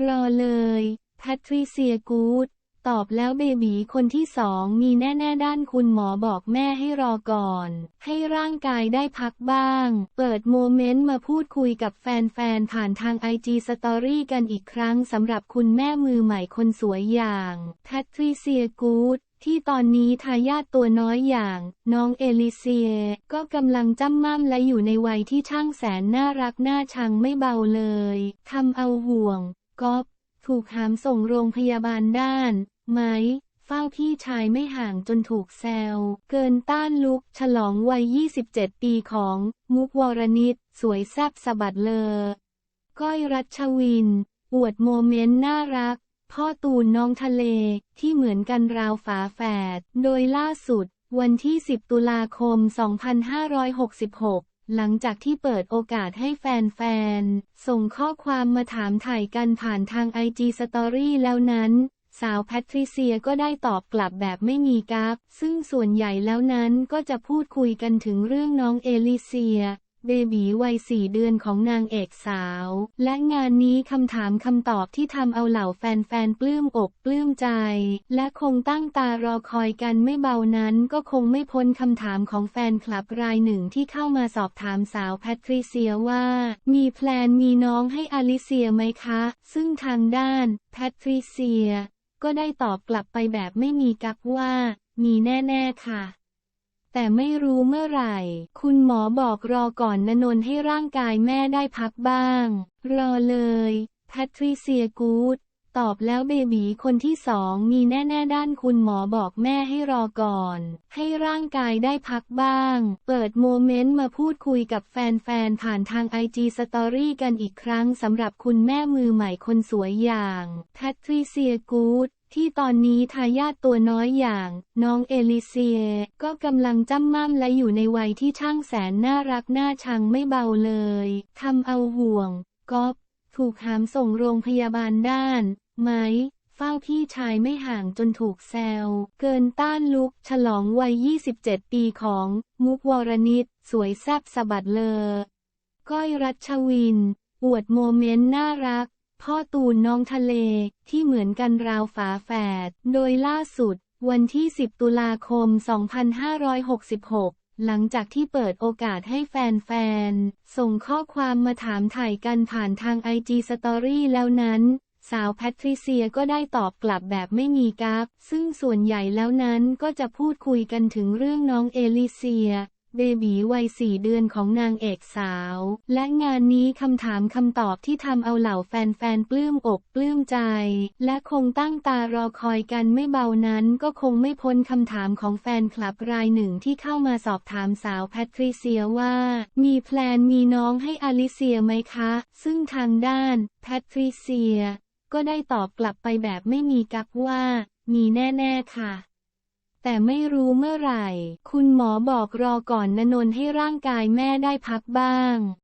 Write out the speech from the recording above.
รอเลยแพทริเซียกูดตอบแล้วเบบีคนที่สองมีแน่ ๆ ด้านคุณหมอบอกแม่ให้รอก่อน ให้ร่างกายได้พักบ้าง เปิดโมเมนต์มาพูดคุยกับแฟน ๆ ผ่านทางไอจีสตอรี่กันอีกครั้งสำหรับคุณแม่มือใหม่คนสวยอย่างแพทริเซียกูดที่ตอนนี้ทายาทตัวน้อยอย่าง น้องเอลิเซีย ก็กำลังจ้ำม่ำและอยู่ในวัยที่ช่างแสนน่ารักน่าชังไม่เบาเลยทำเอาห่วง ก๊อฟถูกหามส่งโรงพยาบาลด้านไหมเฝ้าพี่ชายไม่ห่างจนถูกแซว เกินต้านลุก ฉลองวัย 27 ปีของ มุกวรนิต สวยแซบสะบัดเลอ ก้อยรัชวิน อวดโมเมนต์น่ารัก พ่อตูนน้องทะเลที่เหมือนกันราวฝาแฝด โดยล่าสุด วันที่ 10 ตุลาคม 2566 หลังจากที่เปิดโอกาสให้แฟนๆ ส่งข้อความมาถามถ่ายกันผ่านทางไอจีสตอรี่แล้วนั้น สาวแพทริเซียก็ได้ตอบกลับแบบไม่มีกั๊กซึ่งส่วนใหญ่แล้วนั้นก็จะพูดคุยกันถึงเรื่องน้องเอลิเซีย เบบีวัยสี่เดือนของนางเอกสาว และงานนี้คำถามคำตอบที่ทำเอาเหล่าแฟนๆ ปลื้มอกปลื้มใจ และคงตั้งตารอคอยกันไม่เบานั้นก็คงไม่พ้นคำถามของแฟนคลับรายหนึ่งที่เข้ามาสอบถามสาวแพทริเซียว่า มีแพลนมีน้องให้อลิเซียไหมคะ ซึ่งทางด้านแพทริเซีย ก็ได้ตอบกลับไปแบบไม่มีกักว่า มีแน่ ๆ ค่ะ แต่ไม่รู้เมื่อไหร่ คุณหมอบอกรอก่อนนนนให้ร่างกายแม่ได้พักบ้าง รอเลยแพทริเซียกูด ตอบแล้วเบบีคนที่สองมีแน่ ๆ ด้านคุณหมอบอกแม่ให้รอก่อน ให้ร่างกายได้พักบ้าง เปิดโมเมนต์มาพูดคุยกับแฟน ๆ ผ่านทางไอจีสตอรี่กันอีกครั้งสำหรับคุณแม่มือใหม่คนสวยอย่างแพทริเซียกูดที่ตอนนี้ทายาทตัวน้อยอย่าง น้องเอลิเซีย ก็กำลังจ้ำม่ำและอยู่ในวัยที่ช่างแสนน่ารักน่าชังไม่เบาเลยทำเอาห่วงก๊อฟ ถูกหามส่งโรงพยาบาลด้านไหมเฝ้าพี่ชายไม่ห่างจนถูกแซว เกินต้านลุก ฉลองวัย 27 ปีของ มุกวรนิต สวยแซบสะบัดเลอ ก้อยรัชวิน อวดโมเมนต์น่ารัก พ่อตูนน้องทะเลที่เหมือนกันราวฝาแฝด โดยล่าสุด วันที่ 10 ตุลาคม 2566 หลังจากที่เปิดโอกาสให้แฟนๆ ส่งข้อความมาถามถ่ายกันผ่านทางไอจีสตอรี่แล้วนั้น สาวแพทริเซียก็ได้ตอบกลับแบบไม่มีกั๊กซึ่งส่วนใหญ่แล้วนั้นก็จะพูดคุยกันถึงเรื่องน้องเอลิเซีย เบบีวัยสี่เดือนของนางเอกสาว และงานนี้คำถามคำตอบที่ทำเอาเหล่าแฟนๆ ปลื้มอกปลื้มใจ และคงตั้งตารอคอยกันไม่เบานั้นก็คงไม่พ้นคำถามของแฟนคลับรายหนึ่งที่เข้ามาสอบถามสาวแพทริเซียว่า มีแพลนมีน้องให้อลิเซียไหมคะ ซึ่งทางด้านแพทริเซีย ก็ได้ตอบกลับไปแบบไม่มีกักว่า มีแน่ ๆ ค่ะ แต่ไม่รู้เมื่อไหร่ คุณหมอบอกรอก่อนนะนนให้ร่างกายแม่ได้พักบ้าง